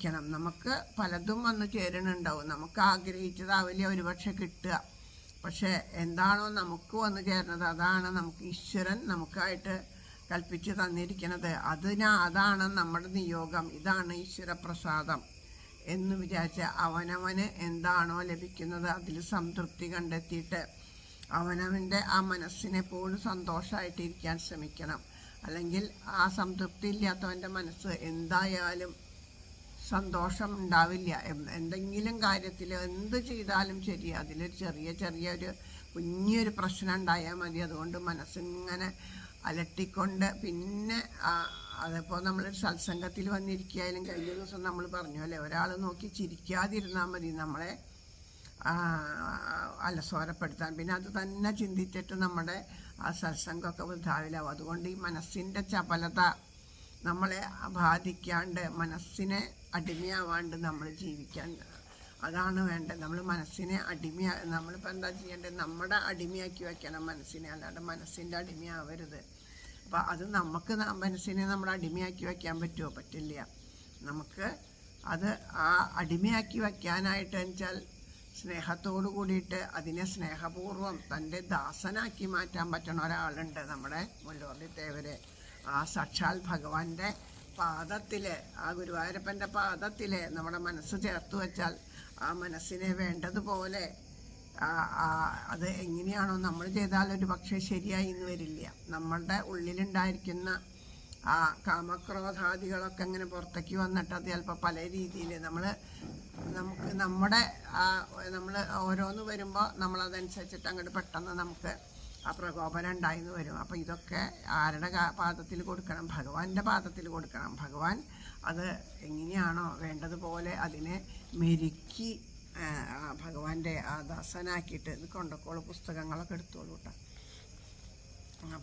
ലഭിക്കണം നമുക്ക് പലതും വന്ന് ചേരണുണ്ടാവും. നമുക്ക് ആഗ്രഹിച്ചതാവില്ല ഒരുപക്ഷെ കിട്ടുക. പക്ഷേ എന്താണോ നമുക്ക് വന്ന് ചേരുന്നത് അതാണ് നമുക്ക് ഈശ്വരൻ നമുക്കായിട്ട് കൽപ്പിച്ച് തന്നിരിക്കുന്നത് അതിനാ അതാണ് നമ്മുടെ നിയോഗം. ഇതാണ് ഈശ്വരപ്രസാദം എന്ന് വിചാരിച്ച് അവനവന് എന്താണോ ലഭിക്കുന്നത് അതിൽ സംതൃപ്തി കണ്ടെത്തിയിട്ട് അവനവന്റെ ആ മനസ്സിനെ പോലും സന്തോഷമായിട്ടിരിക്കാൻ ശ്രമിക്കണം. അല്ലെങ്കിൽ ആ സംതൃപ്തി ഇല്ലാത്തവന്റെ മനസ്സ് എന്തായാലും സന്തോഷം ഉണ്ടാവില്ല എന്തെങ്കിലും കാര്യത്തിൽ എന്ത് ചെയ്താലും ശരി അതിലൊരു ചെറിയ ചെറിയ ഒരു കുഞ്ഞൊരു പ്രശ്നം ഉണ്ടായാൽ മതി. അതുകൊണ്ട് മനസ്സിങ്ങനെ അലട്ടിക്കൊണ്ട് പിന്നെ അതിപ്പോൾ നമ്മളൊരു സത്സംഗത്തിൽ വന്നിരിക്കുകയായാലും കഴിഞ്ഞ ദിവസം നമ്മൾ പറഞ്ഞു അല്ലേ ഒരാൾ നോക്കി ചിരിക്കാതിരുന്നാൽ മതി. നമ്മളെ അലസോരപ്പെടുത്താൻ. പിന്നെ അത് തന്നെ ചിന്തിച്ചിട്ട് നമ്മുടെ ആ സത്സംഗമൊക്കെ വൃദ്ധാവിലാവും അതുകൊണ്ട് ഈ മനസ്സിന്റെ ചപലത നമ്മളെ ബാധിക്കാണ്ട് മനസ്സിനെ അടിമയാവാണ്ട് നമ്മൾ ജീവിക്കാൻ അതാണ് വേണ്ടത്. നമ്മൾ മനസ്സിനെ അടിമയാ നമ്മളിപ്പോൾ എന്താ ചെയ്യേണ്ടത്? നമ്മുടെ അടിമയാക്കി വയ്ക്കണം മനസ്സിനെ. അല്ലാണ്ട് മനസ്സിന്റെ അടിമയാവരുത്. അപ്പോൾ അത് നമുക്ക് മനസ്സിനെ നമ്മൾ അടിമയാക്കി വയ്ക്കാൻ പറ്റുമോ പറ്റില്ല. നമുക്ക് അത് ആ അടിമയാക്കി വയ്ക്കാനായിട്ട് വെച്ചാൽ സ്നേഹത്തോടു കൂടിയിട്ട് അതിനെ സ്നേഹപൂർവം തന്റെ ദാസനാക്കി മാറ്റാൻ പറ്റുന്ന ഒരാളുണ്ട് നമ്മുടെ മുല്ലോർലി തേവര്. ആ സാക്ഷാൽ ഭഗവാന്റെ പാദത്തിൽ ആ ഗുരുവായൂരപ്പന്റെ പാദത്തിൽ നമ്മുടെ മനസ്സ് ചേർത്ത് വെച്ചാൽ ആ മനസ്സിനെ വേണ്ടതുപോലെ അത് എങ്ങനെയാണോ നമ്മൾ ചെയ്താൽ ഒരു പക്ഷേ ശരിയായി എന്ന് വരില്ല. നമ്മളുടെ ഉള്ളിലുണ്ടായിരിക്കുന്ന ആ കാമക്രോധാദികളൊക്കെ ഇങ്ങനെ പുറത്തേക്ക് വന്നിട്ട് അത് ചിലപ്പോൾ പല രീതിയിൽ നമ്മൾ നമുക്ക് നമ്മുടെ നമ്മൾ ഓരോന്ന് വരുമ്പോൾ നമ്മളതനുസരിച്ചിട്ട് അങ്ങോട്ട് പെട്ടെന്ന് നമുക്ക് ആ പ്രകോപനം ഉണ്ടായിന്ന് വരും. അപ്പോൾ ഇതൊക്കെ ആരുടെ പാദത്തിൽ കൊടുക്കണം? ഭഗവാന്റെ പാദത്തിൽ കൊടുക്കണം. ഭഗവാൻ അത് എങ്ങനെയാണോ വേണ്ടതുപോലെ അതിനെ മെരുക്കി ഭഗവാന്റെ ആ ദാസനാക്കിയിട്ട് ഇത് കൊണ്ടക്കോളൂ. പുസ്തകങ്ങളൊക്കെ എടുത്തോളൂ കേട്ടോ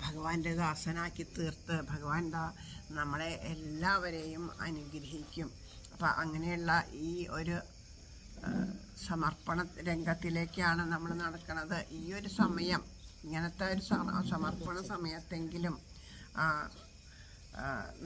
ഭഗവാന്റെ ദാസനാക്കി തീർത്ത് ഭഗവാൻ നമ്മളെ എല്ലാവരെയും അനുഗ്രഹിക്കും. അപ്പം അങ്ങനെയുള്ള ഈ ഒരു സമർപ്പണ രംഗത്തിലേക്കാണ് നമ്മൾ നടക്കുന്നത് ഈ ഒരു സമയം ഇങ്ങനത്തെ ഒരു സമർപ്പണ സമയത്തെങ്കിലും